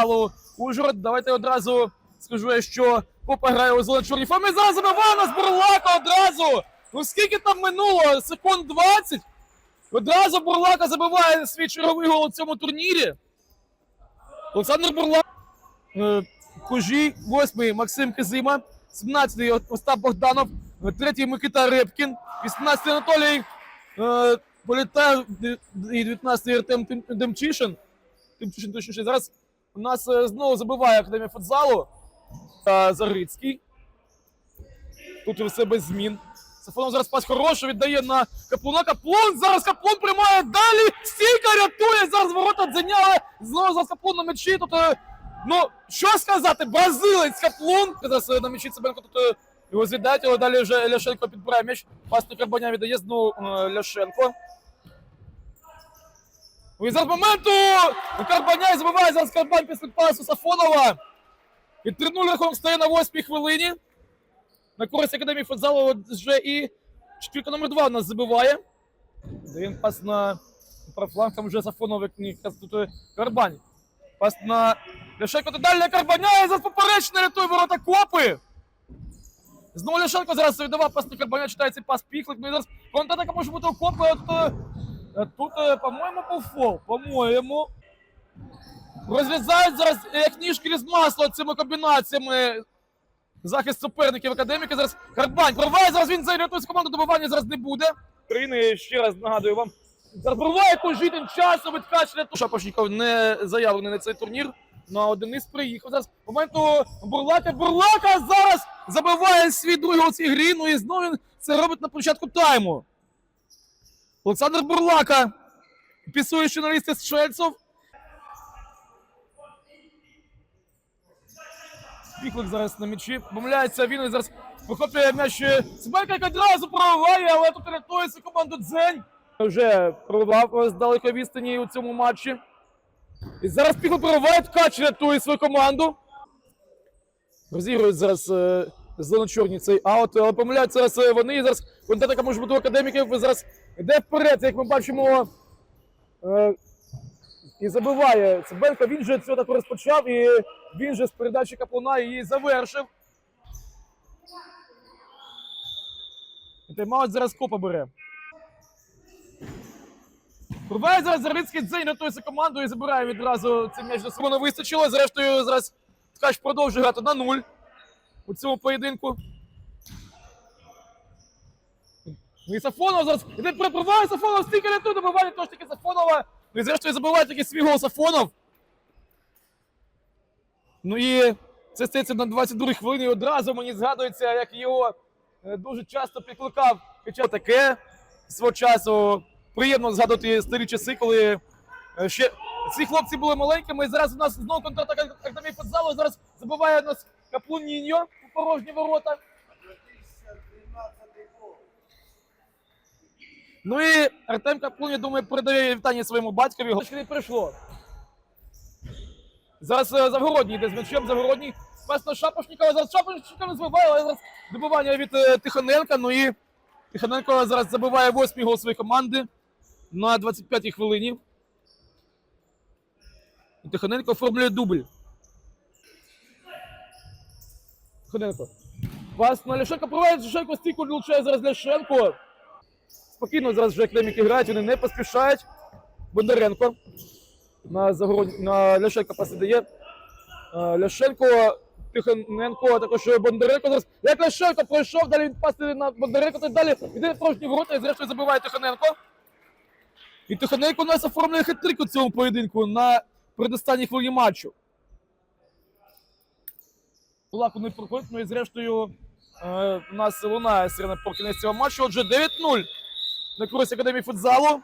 Стало Ужгород. Давайте одразу скажу, я, що Попа грає у зеленій чорній формі. Зараз забиває нас Бурлака одразу. Ну скільки там минуло? Секунд 20. Одразу Бурлака забиває свій черговий гол у цьому турнірі. Олександр Бурлак. Е, Кужій, восьмий Максим Кизима, 17-й Остап Богданов, е, третій Микита Репкін, 18-й Анатолій е, і 19-й Артем Демчишин. Тимчишин точніше. Зараз у нас е, знову забиває Академія футзалу та Зарицький. Тут все без змін. Сафонов зараз пас хороший, віддає на Каплуна. Каплун зараз Каплун приймає далі. Стійка рятує. Зараз ворота дзеняли. Знову зараз Каплун на м'ячі. Тут, е, ну, що сказати, бразилець Каплун. Зараз е, на м'ячі Цибенко тут е, його звідають, але далі вже Ляшенко підбирає м'яч. Пас на Карбаня віддає знову е, Ляшенко. І зараз моменту Карбаняй забиває зараз Карбань після пасу Сафонова. І 3-0 рахунок стає на 8-й хвилині. На користь Академії футзалу вже і четвірка номер 2 у нас забиває. Даємо пас на правфланг, там вже Сафонов, як тут е, Карбань. Пас на Ляшенко, далі Карбаня, і зараз поперечно рятує ворота Копи. Знову Ляшенко зараз віддавав пас на Карбаня, читає цей пас Піхлик. Ну і зараз контратака може бути у Копи, а тут, е, а тут е, по-моєму, був фол. По-моєму. Розв'язають зараз як ніжки з масла цими комбінаціями захист суперників академіки. Зараз Карбань прорває, зараз він зарятує команду добивання зараз не буде. України ще раз нагадую вам. Зараз прорває Кожитин часу відкачує. Шапошніков не заявлений на цей турнір. На Денис приїхав зараз. Моменту Бурлака. Бурлака зараз забиває свій другий у цій грі. Ну і знову він це робить на початку тайму. Олександр Бурлака. Пісує журналісти Шельцов. Піклик зараз на м'ячі. Помиляється він і зараз вихоплює м'яч. Як одразу прориває, але тут рятується команду Дзень. Вже проривав з далекої відстані у цьому матчі. І зараз Піклик прориває, Ткач рятує свою команду. Розігрують зараз е, зелено-чорні цей аут, але помиляються зараз е, вони. І зараз контратака може бути у академіків. Зараз йде вперед, як ми бачимо. Е, і забиває Цибенко. Він же цього так розпочав, і він же з передачі Каплуна її завершив. Тайм-аут зараз копа бере. Пробиває зараз Зарицький дзень, рятується команду і забирає відразу цей м'яч до себе. Вистачило. Зрештою, зараз Ткач продовжує грати на нуль у цьому поєдинку. Ну і Сафонов зараз іде пробиває Сафонов, стільки рятує, добиває тож таки Сафонова. Ну і зрештою забиває таки свій гол Сафонов. Ну і це стається на 22-й хвилині. Одразу мені згадується, як його е, дуже часто підкликав під час таке свого часу. Приємно згадувати старі часи, коли е, ще ці хлопці були маленькими. І зараз у нас знову контратака Академії футзалу. Зараз забиває нас Каплуніньо у порожні ворота. Ну і Артем Каплун, я думаю, передає вітання своєму батькові. Не прийшло. Зараз е, Завгородній йде з м'ячем, Завгородній. Пас Шапошнікова, зараз Шапошнікова не збиває, але зараз добивання від е, Тихоненка. Ну і Тихоненко зараз забиває восьмий гол своєї команди на 25-й хвилині. І Тихоненко оформлює дубль. Тихоненко. Пас на Ляшенко проводить Ляшенко стійку влучає зараз Ляшенко. Спокійно зараз вже академіки грають, вони не поспішають. Бондаренко на загород... на Ляшенка пас дає. Е, Ляшенко, Тихоненко, також Бондаренко. Зараз як Ляшенко пройшов, далі він пас на Бондаренко, то далі йде порожні ворота і зрештою забиває Тихоненко. І Тихоненко у нас оформлює хитрик у цьому поєдинку на передостанній хвилині матчу. Кулаку не проходить, ну і зрештою е, у нас лунає сирена по кінець цього матчу. Отже, 9-0 на курсі Академії футзалу.